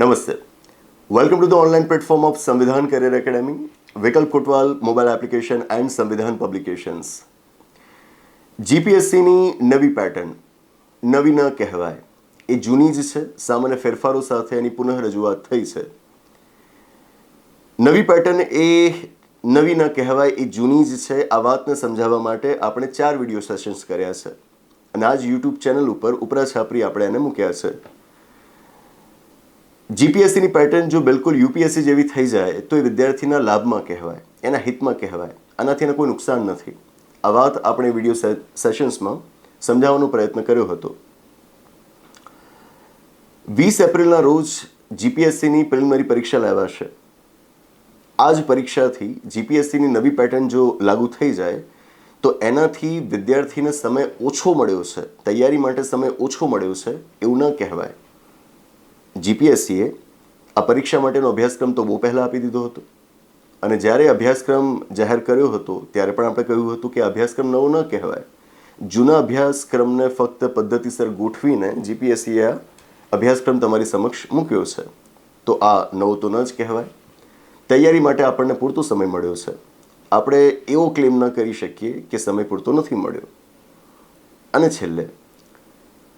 નમસ્તે. Welcome to the online platform of Samvidhan career academy Vikalp Kotwal mobile application and Samvidhan publications જીપીએસસીની નવી pattern નવી ન કહેવાય. એ જૂની જ છે, સામાન્ય ફેરફારો સાથે એની પુનઃ રજૂઆત થઈ છે. નવી પેટર્ન એ નવી ન કહેવાય, એ જૂની જ છે, આ વાતને સમજાવવા માટે આપણે ચાર વીડિયો સેશન્સ કર્યા છે. અને આજ યુટ્યુબ ચેનલ ઉપર ઉપરા છાપરી આપણે એને મૂક્યા છે. જીપીએસસીની પેટર્ન જો બિલકુલ યુપીએસસી જેવી થઈ જાય, તો એ વિદ્યાર્થીના લાભમાં કહેવાય, એના હિતમાં કહેવાય. આનાથી એને કોઈ નુકસાન નથી. આ વાત આપણે વીડિયો સેશન્સમાં સમજાવવાનો પ્રયત્ન કર્યો હતો. વીસ એપ્રિલના રોજ જીપીએસસીની પ્રિલિમિનરી પરીક્ષા લેવાશે. આ જ પરીક્ષાથી જીપીએસસીની નવી પેટર્ન જો લાગુ થઈ જાય, તો એનાથી વિદ્યાર્થીને સમય ઓછો મળ્યો છે. તૈયારી માટે સમય ઓછો મળ્યો છે, એવું ન કહેવાય. જીપીએસસીએ આ પરીક્ષા માટેનો અભ્યાસક્રમ તો બહુ પહેલાં આપી દીધો હતો. અને જ્યારે અભ્યાસક્રમ જાહેર કર્યો હતો, ત્યારે પણ આપણે કહ્યું હતું કે અભ્યાસક્રમ નવો ન કહેવાય. જૂના અભ્યાસક્રમને ફક્ત પદ્ધતિસર ગોઠવીને જીપીએસસીએ આ અભ્યાસક્રમ તમારી સમક્ષ મૂક્યો છે. તો આ નવો તો ન જ કહેવાય. તૈયારી માટે આપણને પૂરતો સમય મળ્યો છે. આપણે એવો ક્લેમ ન કરી શકીએ કે સમય પૂરતો નથી મળ્યો. અને છેલ્લે,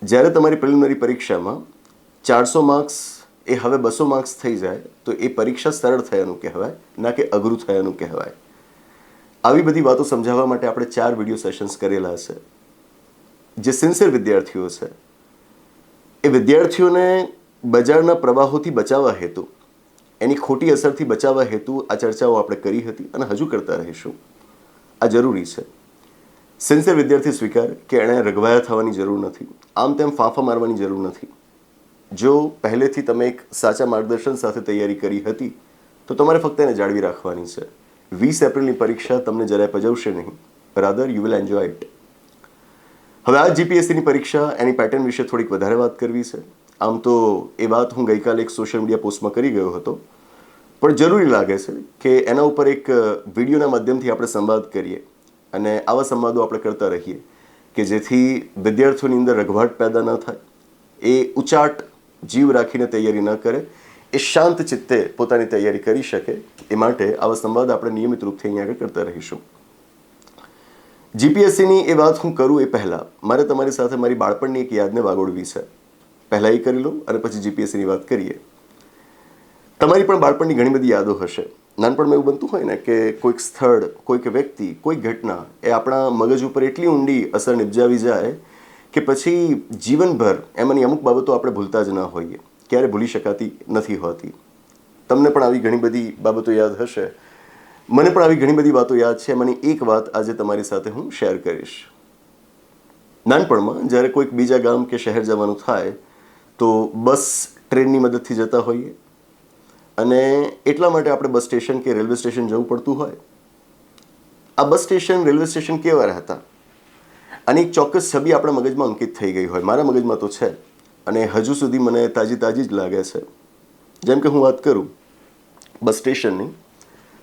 જ્યારે તમારી પ્રિલિમિનરી પરીક્ષામાં ચારસો માર્ક્સ એ હવે બસો માર્ક્સ થઈ જાય, તો એ પરીક્ષા સરળ થયાનું કહેવાય, ના કે અઘરું થયાનું કહેવાય. આવી બધી વાતો સમજાવવા માટે આપણે ચાર વીડિયો સેશન્સ કરેલા છે જે સિન્સિયર વિદ્યાર્થીઓ છે. એ વિદ્યાર્થીઓને બજારના પ્રવાહોથી બચાવવા હેતુ, એની ખોટી અસરથી બચાવવા હેતુ આ ચર્ચાઓ આપણે કરી હતી અને હજુ કરતા રહીશું. આ જરૂરી છે. સિન્સિયર વિદ્યાર્થી સ્વીકાર કે એણે રઘવાયા થવાની જરૂર નથી. આમ તેમ ફાંફા મારવાની જરૂર નથી. જો પહેલેથી તમે એક સાચા માર્ગદર્શન સાથે તૈયારી કરી હતી, તો તમારે ફક્ત એને જાળવી રાખવાની છે. વીસ એપ્રિલની પરીક્ષા તમને જરાય પજવશે નહીં. Rather you will enjoy it હવે આ જીપીએસસીની પરીક્ષા, એની પેટર્ન વિશે થોડીક વધારે વાત કરવી છે. આમ તો એ વાત હું ગઈકાલે એક સોશિયલ મીડિયા પોસ્ટમાં કરી ગયો હતો. પણ જરૂરી લાગે છે કે એના ઉપર એક વિડીયોના માધ્યમથી આપણે સંવાદ કરીએ અને આવા સંવાદો આપણે કરતા રહીએ કે જેથી વિદ્યાર્થીઓની અંદર રઘવાટ પેદા ન થાય. એ ઉચાટ જીવ રાખીને તૈયારી ન કરે, એ શાંત ચિત્તે પોતાની તૈયારી કરી શકે, એ માટે આવા સંવાદ આપણે નિયમિત રૂપથી અહીંયા આગળ કરતા રહીશું. જીપીએસસીની એ વાત હું કરું એ પહેલાં, મારે તમારી સાથે મારી બાળપણની એક યાદને વાગોળવી છે. પહેલાં એ કરી લો અને પછી જીપીએસસીની વાત કરીએ. તમારી પણ બાળપણની ઘણી બધી યાદો હશે. નાનપણમાં એવું બનતું હોય ને કે કોઈક સ્થળ, કોઈક વ્યક્તિ કોઈક ઘટના એ આપણા મગજ ઉપર એટલી ઊંડી અસર નિપજાવી જાય કે પછી જીવનભર એમાંની અમુક બાબતો આપણે ભૂલતા જ ન હોઈએ. ક્યારે ભૂલી શકાતી નથી હોતી. તમને પણ આવી ઘણી બધી બાબતો યાદ હશે. મને પણ આવી ઘણી બધી વાતો યાદ છે. મને એક વાત આજે તમારી સાથે હું શેર કરીશ. નાનપણમાં જ્યારે કોઈક બીજા ગામ કે શહેર જવાનું થાય, તો બસ ટ્રેનની મદદથી જતા હોઈએ. અને એટલા માટે આપણે બસ સ્ટેશન કે રેલવે સ્ટેશન જવું પડતું હોય. આ બસ સ્ટેશન, રેલવે સ્ટેશન કેવા હતા અને એક ચોક્કસ છબી આપણા મગજમાં અંકિત થઈ ગઈ હોય. મારા મગજમાં તો છે. અને હજુ સુધી મને તાજી તાજી જ લાગે છે. જેમ કે હું વાત કરું બસ સ્ટેશનની,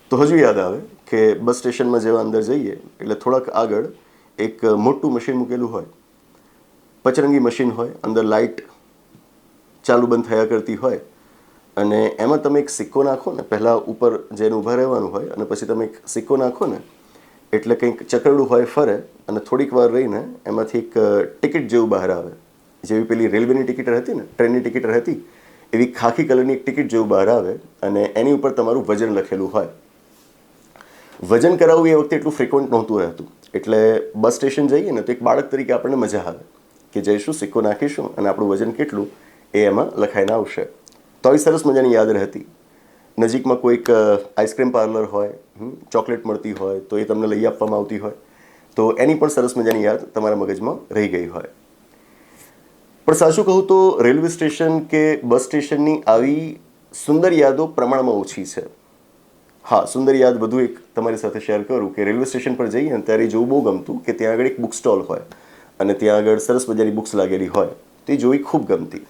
તો હજુ યાદ આવે કે બસ સ્ટેશનમાં જેવા અંદર જઈએ, એટલે થોડાક આગળ એક મોટું મશીન મૂકેલું હોય. પચરંગી મશીન હોય, અંદર લાઇટ ચાલુ બંધ થયા કરતી હોય. અને એમાં તમે એક સિક્કો નાખો ને, પહેલાં ઉપર જેને ઊભા રહેવાનું હોય અને પછી તમે એક સિક્કો નાખો ને એટલે કંઈક ચકરડું હોય ફરે અને થોડીક વાર રહીને એમાંથી એક ટિકિટ જેવું બહાર આવે. જેવી પેલી રેલવેની ટિકિટ રહેતી ને, ટ્રેનની ટિકિટ રહેતી એવી ખાખી કલરની એક ટિકિટ જેવું બહાર આવે અને એની ઉપર તમારું વજન લખેલું હોય. વજન કરાવવું એ વખતે એટલું ફ્રિકવન્ટ નહોતું રહેતું. એટલે બસ સ્ટેશન જઈએ ને તો એક બાળક તરીકે આપણને મજા આવે કે જઈશું, સિક્કો નાખીશું અને આપણું વજન કેટલું એ એમાં લખાઈને આવશે. તો આવી સરસ મજાની યાદ રહેતી. નજીકમાં કોઈક આઈસ્ક્રીમ પાર્લર હોય ચોકલેટ મળતી હોય તો એ તમને લઈ આપવામાં આવતી હોય. તો એની પણ સરસ મજાની યાદ તમારા મગજમાં રહી ગઈ હોય. પણ સાચું કહું તો રેલવે સ્ટેશન કે બસ સ્ટેશનની આવી સુંદર યાદો પ્રમાણમાં ઓછી છે. હા, સુંદર યાદ બધું એક તમારી સાથે શેર કરું કે રેલવે સ્ટેશન પર જઈએ ને ત્યારે જોવું બહુ ગમતું કે ત્યાં આગળ એક બુક સ્ટોલ હોય અને ત્યાં આગળ સરસ મજાની બુક્સ લાગેલી હોય. તે જોઈ ખૂબ ગમતી.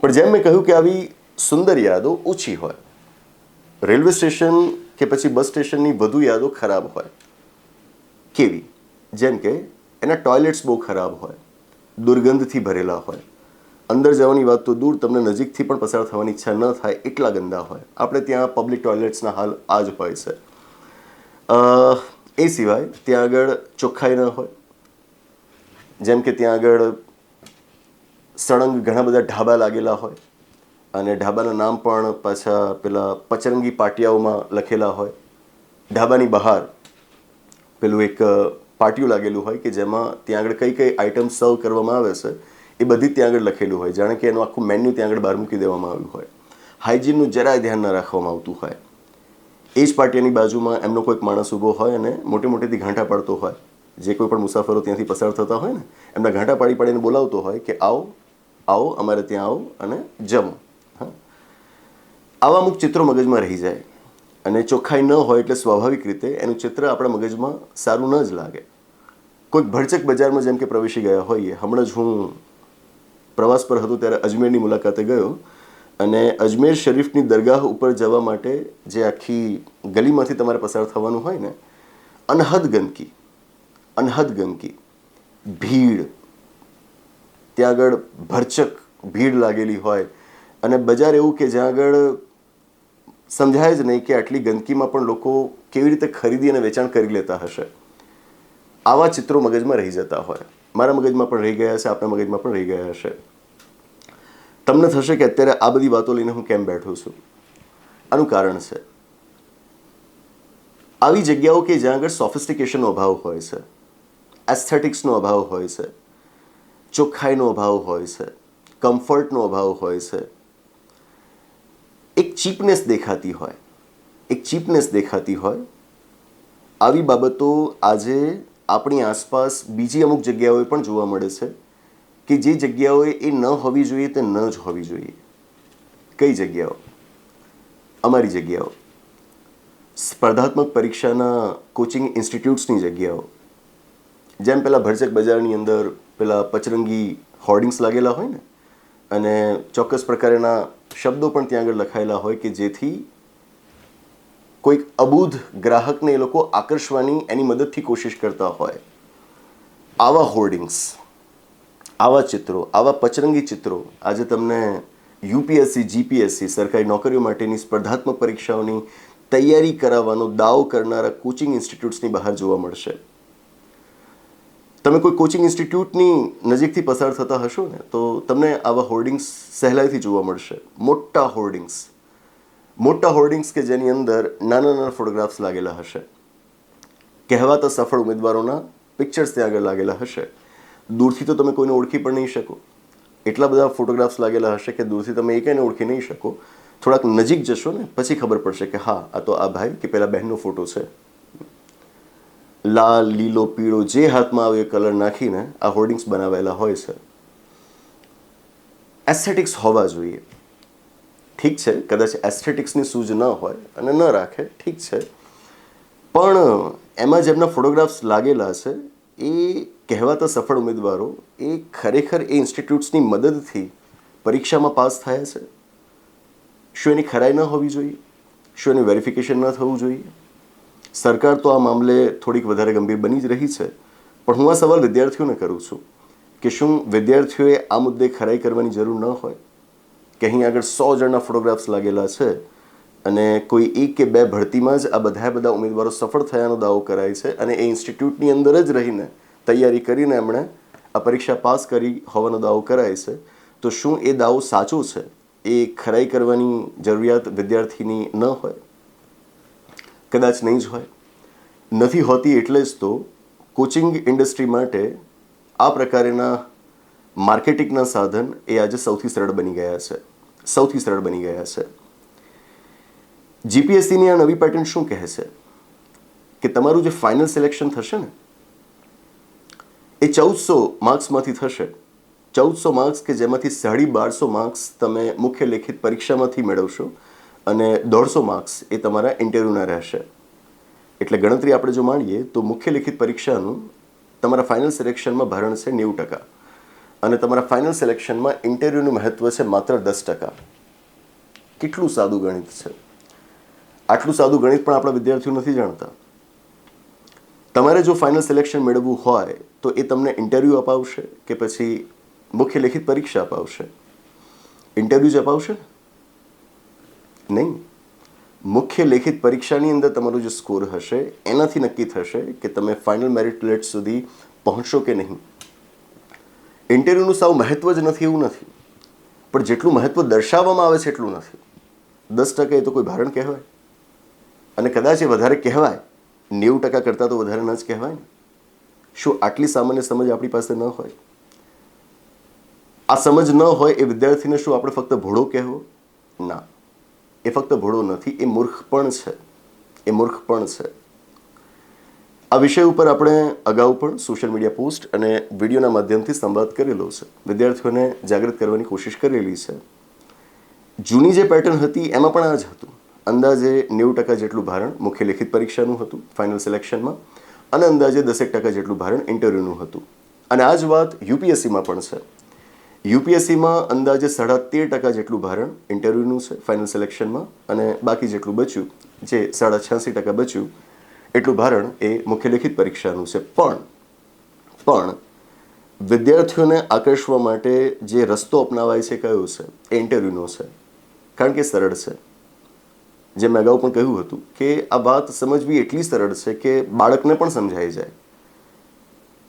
પણ જેમ મેં કહ્યું કે આવી સુંદર યાદો ઓછી હોય. રેલવે સ્ટેશન કે પછી બસ સ્ટેશનની વધુ યાદો ખરાબ હોય. કેવી? જેમ કે, એના ટોયલેટ્સ બહુ ખરાબ હોય, દુર્ગંધથી ભરેલા હોય. અંદર જવાની વાત તો દૂર, તમને નજીકથી પણ પસાર થવાની ઈચ્છા ન થાય એટલા ગંદા હોય. આપણે ત્યાં પબ્લિક ટોયલેટ્સના હાલ આ જ હોય છે. એ સિવાય ત્યાં આગળ ચોખ્ખાઈ ન હોય. જેમ કે ત્યાં આગળ સળંગ ઘણા બધા ઢાબા લાગેલા હોય. અને ઢાબાના નામ પણ પાછા પેલા પચરંગી પાટિયાઓમાં લખેલા હોય. ઢાબાની બહાર પેલું એક પાટિયું લાગેલું હોય કે જેમાં ત્યાં આગળ કઈ કઈ આઇટમ સર્વ કરવામાં આવે છે, એ બધી ત્યાં આગળ લખેલું હોય. જાણે કે એનું આખું મેન્યુ ત્યાં આગળ બહાર મૂકી દેવામાં આવ્યું હોય. હાઇજીનનું જરાય ધ્યાન ન રાખવામાં આવતું હોય. એ જ પાટિયાની બાજુમાં એમનો કોઈક માણસ ઊભો હોય અને મોટી મોટેથી ઘાંટા પાડતો હોય. જે કોઈ પણ મુસાફરો ત્યાંથી પસાર થતા હોય ને, એમના ઘાંટા પાડી પાડીને બોલાવતો હોય કે આવો આવો, અમારે ત્યાં આવો અને જમો. આવા અમુક ચિત્રો મગજમાં રહી જાય અને ચોખ્ખાઈ ન હોય એટલે સ્વાભાવિક રીતે એનું ચિત્ર આપણા મગજમાં સારું ન જ લાગે. કોઈક ભરચક બજારમાં જેમ કે પ્રવેશી ગયા હોઈએ, હમણાં જ હું પ્રવાસ પર હતો ત્યારે અજમેરની મુલાકાતે ગયો અને અજમેર શરીફની દરગાહ ઉપર જવા માટે જે આખી ગલીમાંથી તમારે પસાર થવાનું હોય ને, અનહદ ગંદકી અનહદ ગંદકી, ભીડ, ત્યાં આગળ ભરચક ભીડ લાગેલી હોય અને બજાર એવું કે જ્યાં આગળ સમજાય જ નહીં કે આટલી ગંદકીમાં પણ લોકો કેવી રીતે ખરીદી અને વેચાણ કરી લેતા હશે. આવા ચિત્રો મગજમાં રહી જતા હોય. મારા મગજમાં પણ રહી ગયા હશે, આપણા મગજમાં પણ રહી ગયા હશે. તમને થશે કે અત્યારે આ બધી વાતો લઈને હું કેમ બેઠો છું? આનું કારણ છે. આવી જગ્યાઓ કે જ્યાં આગળ સોફિસ્ટિકેશનનો અભાવ હોય છે એસ્થેટિક્સનો અભાવ હોય છે, ચોખ્ખાઈનો અભાવ હોય છે કમ્ફર્ટનો અભાવ હોય છે એક ચીપનેસ દેખાતી હોય, એક ચીપનેસ દેખાતી હોય, આવી બાબતો આજે આપણી આસપાસ બીજી અમુક જગ્યાઓએ પણ જોવા મળે છે કે જે જગ્યાઓએ એ ન હોવી જોઈએ તે ન જ હોવી જોઈએ. કઈ જગ્યાઓ? અમારી જગ્યાઓ. સ્પર્ધાત્મક પરીક્ષાના કોચિંગ ઇન્સ્ટિટ્યૂટ્સની જગ્યાઓ. જેમ પેલા ભરચક બજારની અંદર પેલા પચરંગી હોર્ડિંગ્સ લાગેલા હોય ને, અને ચોક્કસ પ્રકારના શબ્દો પણ ત્યાં આગળ લખાયેલા હોય કે જેથી કોઈક અબૂધ ગ્રાહકને એ લોકો આકર્ષવાની એની મદદથી કોશિશ કરતા હોય. આવા હોર્ડિંગ્સ, આવા ચિત્રો, આવા પચરંગી ચિત્રો, આજે તમને યુપીએસસી, જીપીએસસી સરકારી નોકરીઓ માટેની સ્પર્ધાત્મક પરીક્ષાઓની તૈયારી કરાવવાનો દાવ કરનારા કોચિંગ ઇન્સ્ટિટ્યૂટ્સની બહાર જોવા મળશે. તમે કોઈ કોચિંગ ઇન્સ્ટિટ્યૂટની નજીકથી પસાર થતા હશો ને, તો તમને આવા હોર્ડિંગ્સ સહેલાઈથી જોવા મળશે. મોટા હોર્ડિંગ્સ મોટા હોર્ડિંગ્સ કે જેની અંદર નાના નાના ફોટોગ્રાફ્સ લાગેલા હશે. કહેવાતા સફળ ઉમેદવારોના પિક્ચર્સ ત્યાં આગળ લાગેલા હશે. દૂરથી તો તમે કોઈને ઓળખી પણ નહીં શકો. એટલા બધા ફોટોગ્રાફ્સ લાગેલા હશે કે દૂરથી તમે એકને ઓળખી નહીં શકો. થોડાક નજીક જશો ને, પછી ખબર પડશે કે હા, આ તો આ ભાઈ કે પેલા બહેનનો ફોટો છે. લાલ, લીલો, પીળો જે હાથમાં આવે એ કલર નાખીને આ હોર્ડિંગ્સ બનાવેલા હોય છે. એસ્થેટિક્સ હોવા જોઈએ. ઠીક છે, કદાચ એસ્થેટિક્સની સૂઝ ન હોય અને ન રાખે, ઠીક છે. પણ એમાં જેમના ફોટોગ્રાફ્સ લાગેલા છે, એ કહેવાતા સફળ ઉમેદવારો એ ખરેખર એ ઇન્સ્ટિટ્યૂટ્સની મદદથી પરીક્ષામાં પાસ થયા છે. શું એની ખરાઈ ન હોવી જોઈએ? શું એનું વેરિફિકેશન ન થવું જોઈએ? સરકાર તો આ મામલે થોડીક વધારે ગંભીર બની જ રહી છે. પણ હું આ સવાલ વિદ્યાર્થીઓને કરું છું કે શું વિદ્યાર્થીઓએ આ મુદ્દે ખરાઈ કરવાની જરૂર ન હોય? કે અહીં આગળ સો જણના ફોટોગ્રાફ્સ લાગેલા છે અને કોઈ એક કે બે ભરતીમાં જ આ બધા બધા ઉમેદવારો સફળ થયાનો દાવો કરાય છે અને એ ઇન્સ્ટિટ્યૂટની અંદર જ રહીને તૈયારી કરીને એમણે આ પરીક્ષા પાસ કરી હોવાનો દાવો કરાય છે. તો શું એ દાવો સાચો છે? એ ખરાઈ કરવાની જરૂરિયાત વિદ્યાર્થીની ન હોય? કદાચ નહીં જ હોય. નથી હોતી એટલે જ તો કોચિંગ ઇન્ડસ્ટ્રી માટે આ પ્રકારના માર્કેટિંગના સાધન એ આજે સૌથી સરળ બની ગયા છે. સૌથી સરળ બની ગયા છે. જીપીએસસીની આ નવી પેટર્ન શું કહે છે? કે તમારું જે ફાઇનલ સિલેક્શન થશે ને, એ ચૌદસો માર્ક્સમાંથી થશે. ચૌદસો માર્ક્સ કે જેમાંથી સાડી બારસો માર્ક્સ તમે મુખ્ય લેખિત પરીક્ષામાંથી મેળવશો. અને દોઢસો માર્ક્સ એ તમારા ઇન્ટરવ્યૂના રહેશે. એટલે ગણતરી આપણે જો માણીએ, તો મુખ્ય લેખિત પરીક્ષાનું તમારા ફાઇનલ સિલેક્શનમાં ભરણ છે નેવું ટકા. અને તમારા ફાઇનલ સિલેક્શનમાં ઇન્ટરવ્યૂનું મહત્વ છે માત્ર દસ ટકા. કેટલું સાદું ગણિત છે? આટલું સાદું ગણિત પણ આપણા વિદ્યાર્થીઓ નથી જાણતા. તમારે જો ફાઇનલ સિલેક્શન મેળવવું હોય, તો એ તમને ઇન્ટરવ્યૂ અપાવશે કે પછી મુખ્ય લેખિત પરીક્ષા અપાવશે. ઇન્ટરવ્યૂ જ અપાવશે? નહીં. મુખ્ય લેખિત પરીક્ષાની અંદર તમારો જે સ્કોર હશે, એનાથી નક્કી થશે કે તમે ફાઇનલ મેરિટ લેટ સુધી પહોંચશો કે નહીં. ઇન્ટરવ્યૂનું સાવ મહત્વ જ નથી, એવું નથી. પણ જેટલું મહત્વ દર્શાવવામાં આવે છે, એટલું નથી. દસ ટકા એ તો કોઈ ભારણ કહેવાય. અને કદાચ એ વધારે કહેવાય. નેવું ટકા કરતાં તો વધારે ન જ કહેવાય ને. શું આટલી સામાન્ય સમજ આપણી પાસે ન હોય? આ સમજ ન હોય એ વિદ્યાર્થીને શું આપણે ફક્ત ભોળો કહેવો? ના. એ ફક્ત ભોળો નથી, એ મૂર્ખ પણ છે. એ મૂર્ખ પણ છે. આ વિષય ઉપર આપણે અગાઉ પણ સોશિયલ મીડિયા પોસ્ટ અને વિડીયોના માધ્યમથી સંવાદ કરેલો છે. વિદ્યાર્થીઓને જાગૃત કરવાની કોશિશ કરેલી છે. જૂની જે પેટર્ન હતી, એમાં પણ આ જ હતું. અંદાજે નેવું ટકા જેટલું ભારણ મુખ્ય લેખિત પરીક્ષાનું હતું ફાઇનલ સિલેક્શનમાં અને અંદાજે દસેક ટકા જેટલું ભારણ ઇન્ટરવ્યૂનું હતું. અને આ જ વાત યુપીએસસીમાં પણ છે. યુપીએસસીમાં અંદાજે સાડા તેર ટકા જેટલું ભારણ ઇન્ટરવ્યૂનું છે ફાઇનલ સિલેક્શનમાં અને બાકી જેટલું બચ્યું, જે સાડા છ્યાસી ટકા બચ્યું, એટલું ભારણ એ મુખ્ય લેખિત પરીક્ષાનું છે. પણ પણ વિદ્યાર્થીઓને આકર્ષવા માટે જે રસ્તો અપનાવાય છે કયો છે? એ ઇન્ટરવ્યૂનો છે. કારણ કે સરળ છે. જે મેં અગાઉ પણ કહ્યું હતું કે આ વાત સમજવી એટલી સરળ છે કે બાળકને પણ સમજાઈ જાય.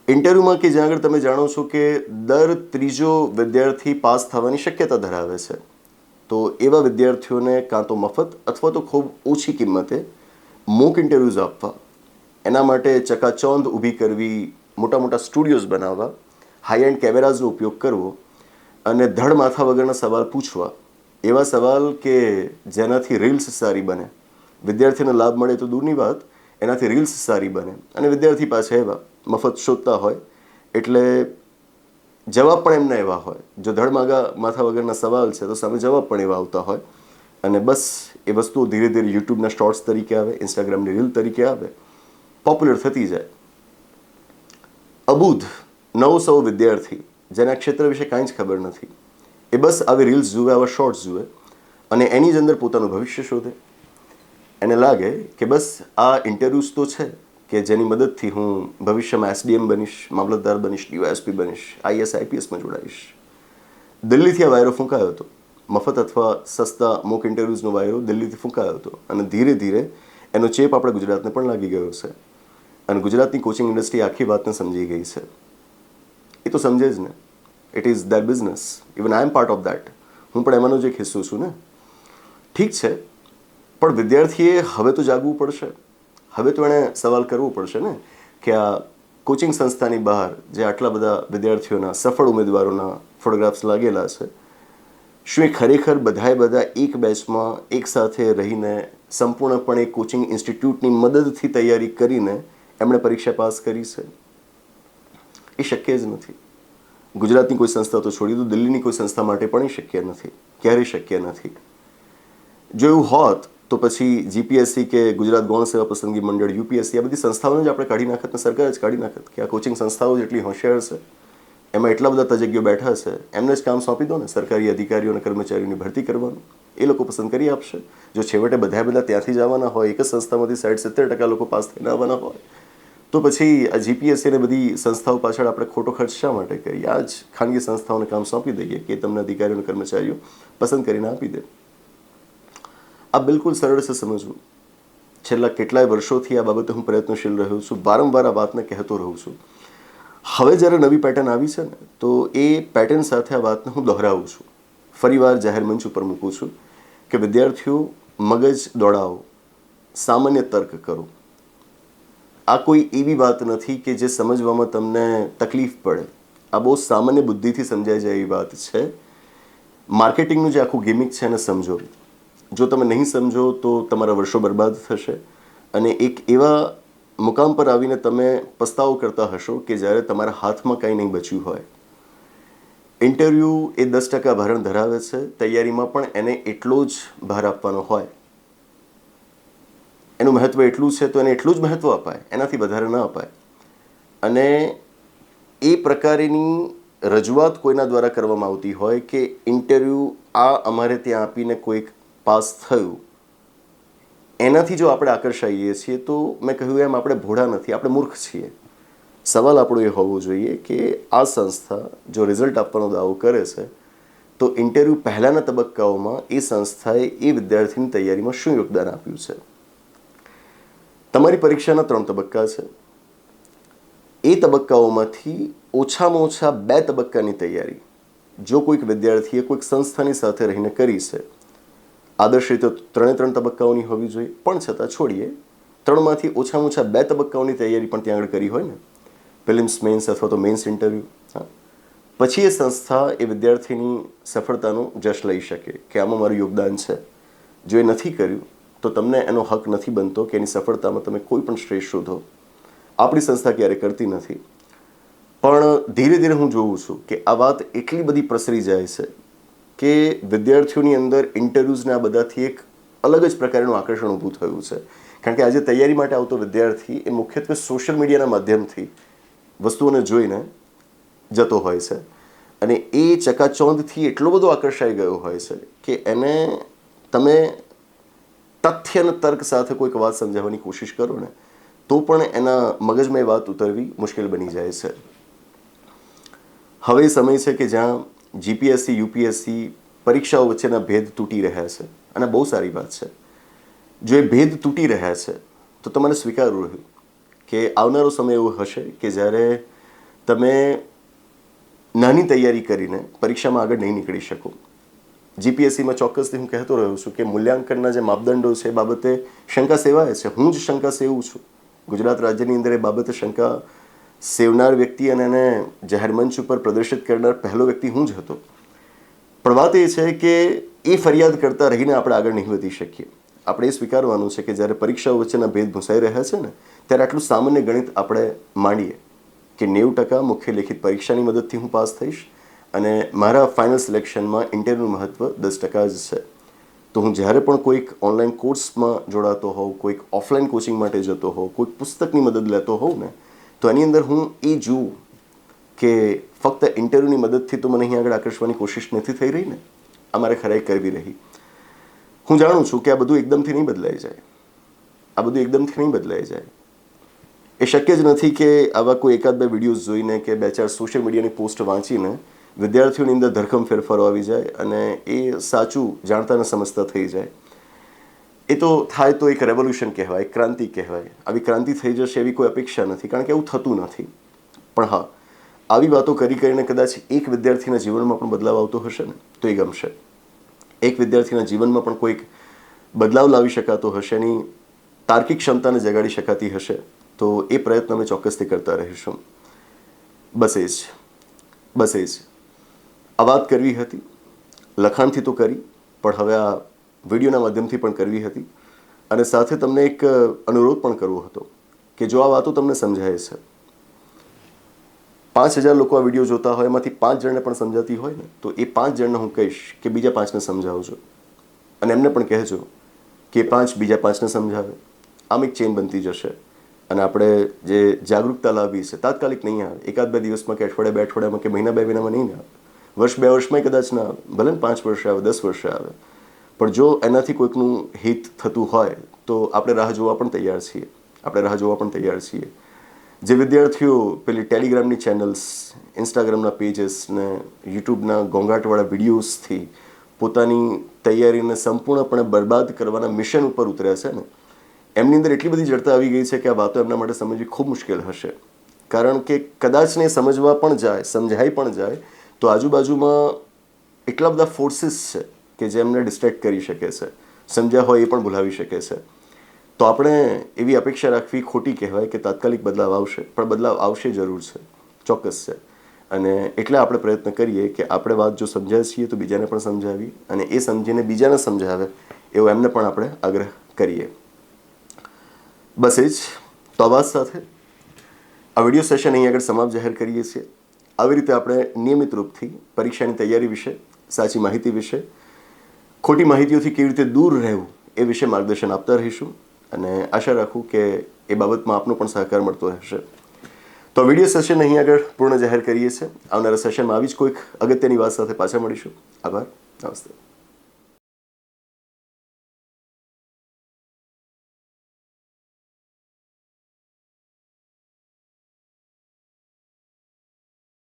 ઇન્ટરવ્યૂમાં કે જ્યાં આગળ તમે જાણો છો કે દર ત્રીજો વિદ્યાર્થી પાસ થવાની શક્યતા ધરાવે છે, તો એવા વિદ્યાર્થીઓને કાં તો મફત અથવા તો ખૂબ ઓછી કિંમતે મૂક ઇન્ટરવ્યૂઝ આપવા, એના માટે ચકાચોંધ ઊભી કરવી, મોટા મોટા સ્ટુડિયોઝ બનાવવા હાઈ એન્ડ કેમેરાઝનો ઉપયોગ કરવો અને ધડ માથા વગરના સવાલ પૂછવા, એવા સવાલ કે જેનાથી રીલ્સ સારી બને. વિદ્યાર્થીને લાભ મળે તો દૂરની વાત, એનાથી રીલ્સ સારી બને અને વિદ્યાર્થી પાસે એવા મફત શોધતા હોય, એટલે જવાબ પણ એમના એવા હોય. જો ધડમાગા માથા વગરના સવાલ છે, તો સામે જવાબ પણ એવા આવતા હોય. અને બસ એ વસ્તુઓ ધીરે ધીરે યુટ્યુબના શોર્ટ્સ તરીકે આવે ઇન્સ્ટાગ્રામની રીલ તરીકે આવે પોપ્યુલર થતી જાય. અબૂધ નવ સૌ વિદ્યાર્થી, જેના ક્ષેત્ર વિશે કાંઈ જ ખબર નથી. એ બસ આવી રીલ્સ જુએ આવા શોર્ટ્સ જુએ અને એની જ અંદર પોતાનું ભવિષ્ય શોધે. એને લાગે કે બસ આ ઇન્ટરવ્યૂઝ તો છે કે જેની મદદથી હું ભવિષ્યમાં એસડીએમ બનીશ, મામલતદાર બનીશ ડીવાયએસપી બનીશ આઈએસ આઈપીએસમાં જોડાઈશ. દિલ્હીથી આ વાયરો ફૂંકાયો હતો. મફત અથવા સસ્તા મોક ઇન્ટરવ્યૂઝનો વાયરો દિલ્હીથી ફૂંકાયો હતો અને ધીરે ધીરે એનો ચેપ આપણે ગુજરાતને પણ લાગી ગયો છે. અને ગુજરાતની કોચિંગ ઇન્ડસ્ટ્રી આખી વાતને સમજી ગઈ છે. એ તો સમજે જ ને. It is there business even I am part of that હું પણ એમાંનો જ એક હિસ્સો છું ને. ઠીક છે. પણ વિદ્યાર્થીએ હવે તો જાગવું પડશે. હવે તો એણે સવાલ કરવો પડશે ને કે આ કોચિંગ સંસ્થાની બહાર જે આટલા બધા વિદ્યાર્થીઓના સફળ ઉમેદવારોના ફોટોગ્રાફ્સ લાગેલા છે, શું એ ખરેખર બધાએ બધા એક બેચમાં એક સાથે રહીને સંપૂર્ણપણે કોચિંગ ઇન્સ્ટિટ્યૂટની મદદથી તૈયારી કરીને એમણે પરીક્ષા પાસ કરી છે? એ શક્ય જ નથી. ગુજરાતની કોઈ સંસ્થા તો છોડી દો, દિલ્હીની કોઈ સંસ્થા માટે પણ એ શક્ય નથી. ક્યારેય શક્ય નથી. જો એવું હોત તો પછી જીપીએસસી કે ગુજરાત ગૌણ સેવા પસંદગી મંડળ યુપીએસસી આ બધી સંસ્થાઓને જ આપણે કાઢી નાખત ને સરકાર જ કાઢી નાખત કે આ કોચિંગ સંસ્થાઓ જેટલી હોશિયાર છે. એમાં એટલા બધા તજજ્ઞો બેઠા છે. એમને જ કામ સોંપી દો ને, સરકારી અધિકારીઓ અને કર્મચારીઓની ભરતી કરવાનું. એ લોકો પસંદ કરી આપશે. જો છેવટે બધા બધા ત્યાંથી જ આવવાના હોય, એક જ સંસ્થામાંથી સાઠ સિત્તેર ટકા લોકો પાસ થઈને આવવાના હોય, તો પછી આ જીપીએસસી અને બધી સંસ્થાઓ પાછળ આપણે ખોટો ખર્ચ શા માટે કરીએ? આ જ ખાનગી સંસ્થાઓને કામ સોંપી દઈએ કે તમને અધિકારીઓ અને કર્મચારીઓ પસંદ કરીને આપી દે. આ બિલકુલ સરળ છે સમજવું. છેલ્લા કેટલાય વર્ષોથી આ બાબતે હું પ્રયત્નશીલ રહ્યો છું, વારંવાર આ વાતને કહેતો રહું છું. હવે જ્યારે નવી પેટર્ન આવી છે ને, તો એ પેટર્ન સાથે આ વાતને હું દોહરાવું છું. ફરીવાર જાહેર મંચ ઉપર મૂકું છું કે વિદ્યાર્થીઓ, મગજ દોડાવો, સામાન્ય તર્ક કરો. આ કોઈ એવી વાત નથી કે જે સમજવામાં તમને તકલીફ પડે. આ બહુ સામાન્ય બુદ્ધિથી સમજાઈ જાય એવી વાત છે. માર્કેટિંગનું જે આખું ગેમિક છે એને સમજો. જો તમે નહીં સમજો તો તમારા વર્ષો બરબાદ થશે. અને એક એવા મુકામ પર આવીને તમે પસ્તાવો કરતા હશો કે જ્યારે તમારા હાથમાં કાંઈ નહીં બચ્યું હોય. ઇન્ટરવ્યૂ એ દસ ટકા ભારણ ધરાવે છે, તૈયારીમાં પણ એને એટલો જ ભાર આપવાનો હોય. એનું મહત્ત્વ એટલું છે તો એને એટલું જ મહત્વ અપાય, એનાથી વધારે ન અપાય. અને એ પ્રકારેની રજૂઆત કોઈના દ્વારા કરવામાં આવતી હોય કે ઇન્ટરવ્યૂ આ અમારે ત્યાં આપીને કોઈક પાસ થયું. એનાથી જો આપણે આકર્ષાઈએ છીએ, તો મેં કહ્યું એમ આપણે ભોળા નથી, આપણે મૂર્ખ છીએ. સવાલ આપણો એ હોવો જોઈએ કે આ સંસ્થા જો રિઝલ્ટ આપવાનો દાવો કરે છે, તો ઇન્ટરવ્યૂ પહેલાંના તબક્કાઓમાં એ સંસ્થાએ એ વિદ્યાર્થીની તૈયારીમાં શું યોગદાન આપ્યું છે? તમારી પરીક્ષાના ત્રણ તબક્કા છે. એ તબક્કાઓમાંથી ઓછામાં ઓછા બે તબક્કાની તૈયારી, જો કોઈક વિદ્યાર્થીએ કોઈક સંસ્થાની સાથે રહીને કરી છે આદર્શ રીતે ત્રણે ત્રણ તબક્કાઓની હોવી જોઈએ. પણ છતાં છોડીએ, ત્રણમાંથી ઓછામાં ઓછા બે તબક્કાઓની તૈયારી પણ ત્યાં આગળ કરી હોય ને. ફિલ્મ્સ, મેન્સ અથવા તો મેન્સ ઇન્ટરવ્યૂ, હા. પછી એ સંસ્થા એ વિદ્યાર્થીની સફળતાનું જશ લઈ શકે કે આમાં મારું યોગદાન છે. જો એ નથી કર્યું, તો તમને એનો હક નથી બનતો કે એની સફળતામાં તમે કોઈ પણ શ્રેષ્ઠ શોધો. આપણી સંસ્થા ક્યારે કરતી નથી. પણ ધીરે ધીરે હું જોઉં છું કે આ વાત એટલી બધી પ્રસરી જાય છે કે વિદ્યાર્થીઓની અંદર ઇન્ટરવ્યૂઝના બધાથી એક અલગ જ પ્રકારનું આકર્ષણ ઊભું થયું છે. કારણ કે આજે તૈયારી માટે આવતો વિદ્યાર્થી એ મુખ્યત્વે સોશિયલ મીડિયાના માધ્યમથી વસ્તુઓને જોઈને જતો હોય છે. અને એ ચકાચોંધથી એટલો બધો આકર્ષાઈ ગયો હોય છે કે એને તમે તથ્ય અને તર્ક સાથે કોઈક વાત સમજાવવાની કોશિશ કરો ને તો પણ એના મગજમાં એ વાત ઉતરવી મુશ્કેલ બની જાય છે. હવે સમય છે કે જ્યાં જીપીએસસી યુપીએસસી પરીક્ષાઓ વચ્ચેના ભેદ તૂટી રહ્યા છે અને બહુ સારી વાત છે. જો એ ભેદ તૂટી રહ્યા છે, તો તમને સ્વીકારવું રહ્યું કે આવનારો સમય એવો હશે કે જ્યારે તમે નાની તૈયારી કરીને પરીક્ષામાં આગળ નહીં નીકળી શકો. જીપીએસસીમાં ચોક્કસથી હું કહેતો રહ્યો છું કે મૂલ્યાંકનના જે માપદંડો છે એ બાબતે શંકા સેવાય છે. હું જ શંકા સેવું છું. ગુજરાત રાજ્યની અંદર એ બાબતે શંકા સેવનાર વ્યક્તિ અને એને જાહેર મંચ ઉપર પ્રદર્શિત કરનાર પહેલો વ્યક્તિ હું જ હતો. પણ વાત એ છે કે એ ફરિયાદ કરતા રહીને આપણે આગળ નહીં વધી શકીએ. આપણે એ સ્વીકારવાનું છે કે જ્યારે પરીક્ષાઓ વચ્ચેના ભેદ ભૂંસાઈ રહ્યા છે ને, ત્યારે આટલું સામાન્ય ગણિત આપણે માંડીએ કે નેવું ટકા મુખ્ય લેખિત પરીક્ષાની મદદથી હું પાસ થઈશ અને મારા ફાઇનલ સિલેક્શનમાં ઇન્ટરવ્યૂનું મહત્ત્વ દસ ટકા જ છે. તો હું જ્યારે પણ કોઈક ઓનલાઈન કોર્સમાં જોડાતો હોઉં, કોઈક ઓફલાઈન કોચિંગ માટે જતો હોઉં, કોઈક પુસ્તકની મદદ લેતો હોઉં ને તો એની અંદર હું એ જોઉં કે ફક્ત ઇન્ટરવ્યૂની મદદથી તો મને અહીં આગળ આકર્ષવાની કોશિશ નથી થઈ રહી ને? આ મારે ખરાઈ કરવી રહી. હું જાણું છું કે આ બધું એકદમથી નહીં બદલાઈ જાય. આ બધું એકદમથી નહીં બદલાઈ જાય. એ શક્ય જ નથી કે આવા કોઈ એકાદ બે વિડીયોઝ જોઈને કે બે ચાર સોશિયલ મીડિયાની પોસ્ટ વાંચીને વિદ્યાર્થીઓની અંદર ધરખમ ફેરફારો આવી જાય અને એ સાચું જાણતા ને સમજતા થઈ જાય. એ તો થાય તો એક રેવોલ્યુશન કહેવાય ક્રાંતિ કહેવાય. આવી ક્રાંતિ થઈ જશે એવી કોઈ અપેક્ષા નથી, કારણ કે એવું થતું નથી. પણ હા, આવી વાતો કરી કરીને કદાચ એક વિદ્યાર્થીના જીવનમાં પણ બદલાવ આવતો હશે ને, તો એ ગમશે. એક વિદ્યાર્થીના જીવનમાં પણ કોઈક બદલાવ લાવી શકાતો હશે, એની તાર્કિક ક્ષમતાને જગાડી શકાતી હશે, તો એ પ્રયત્ન અમે ચોક્કસથી કરતા રહીશું. બસ એ જ. બસ એ જ. આ વાત કરવી હતી. લખાણથી તો કરી, પણ હવે આ વિડીયોના માધ્યમથી પણ કરવી હતી અને સાથે તમને એક અનુરોધ પણ કરવો હતો કે જો આ વાતો તમને સમજાય છે. પાંચ હજાર લોકો આ વીડિયો જોતા હોય, એમાંથી પાંચ જણને પણ સમજાતી હોય ને, તો એ પાંચ જણને હું કહીશ કે બીજા પાંચને સમજાવજો. અને એમને પણ કહેજો કે પાંચ બીજા પાંચને સમજાવે. આમ એક ચેન બનતી જશે. અને આપણે જે જાગૃતતા લાવી છે, તાત્કાલિક નહીં આવે. એકાદ બે દિવસમાં કે અઠવાડિયા બે અઠવાડિયામાં કે મહિના બે મહિનામાં નહીં આવે. વર્ષ બે વર્ષમાં કદાચ ના આવે. ભલે પાંચ વર્ષે આવે, દસ વર્ષે આવે. પણ જો એનાથી કોઈકનું હિત થતું હોય, તો આપણે રાહ જોવા પણ તૈયાર છીએ. આપણે રાહ જોવા પણ તૈયાર છીએ. જે વિદ્યાર્થીઓ પેલી ટેલિગ્રામની ચેનલ્સ, ઇન્સ્ટાગ્રામના પેજીસ ને યુટ્યુબના ઘોંઘાટવાળા વિડીયોઝથી પોતાની તૈયારીને સંપૂર્ણપણે બરબાદ કરવાના મિશન ઉપર ઉતર્યા છે ને, એમની અંદર એટલી બધી જડતા આવી ગઈ છે કે આ વાતો એમના માટે સમજવી ખૂબ મુશ્કેલ હશે. કારણ કે કદાચ ને સમજવા પણ જાય, સમજાઈ પણ જાય, તો આજુબાજુમાં એટલા બધા ફોર્સીસ છે કે જે એમને ડિસ્ટ્રેક્ટ કરી શકે છે. સમજ્યા હોય એ પણ ભૂલાવી શકે છે. તો આપણે એવી અપેક્ષા રાખવી ખોટી કહેવાય કે તાત્કાલિક બદલાવ આવશે, પણ બદલાવ આવશે જરૂર છે, ચોક્કસ છે. અને એટલે આપણે પ્રયત્ન કરીએ કે આપણે વાત જો સમજાય છીએ તો બીજાને પણ સમજાવી અને એ સમજીને બીજાને સમજાવે એવો એમને પણ આપણે આગ્રહ કરીએ. બસ એ જ. તો વાત સાથે આ વીડિયો સેશન અહીં આગળ સમાપ્ત જાહેર કરીએ છીએ. આવી રીતે આપણે નિયમિત રૂપથી પરીક્ષાની તૈયારી વિશે, સાચી માહિતી વિશે ખોટી માહિતીઓથી કેવી રીતે દૂર રહેવું એ વિશે માર્ગદર્શન આપતા રહીશું અને આશા રાખું કે એ બાબતમાં આપનો પણ સહકાર મળતો રહેશે. તો વીડિયો સેશન અહીં આગળ પૂર્ણ જાહેર કરીએ છીએ. આવનારા સેશનમાં આવી જ કોઈક અગત્યની વાત સાથે પાછા મળીશું. આભાર. નમસ્તે.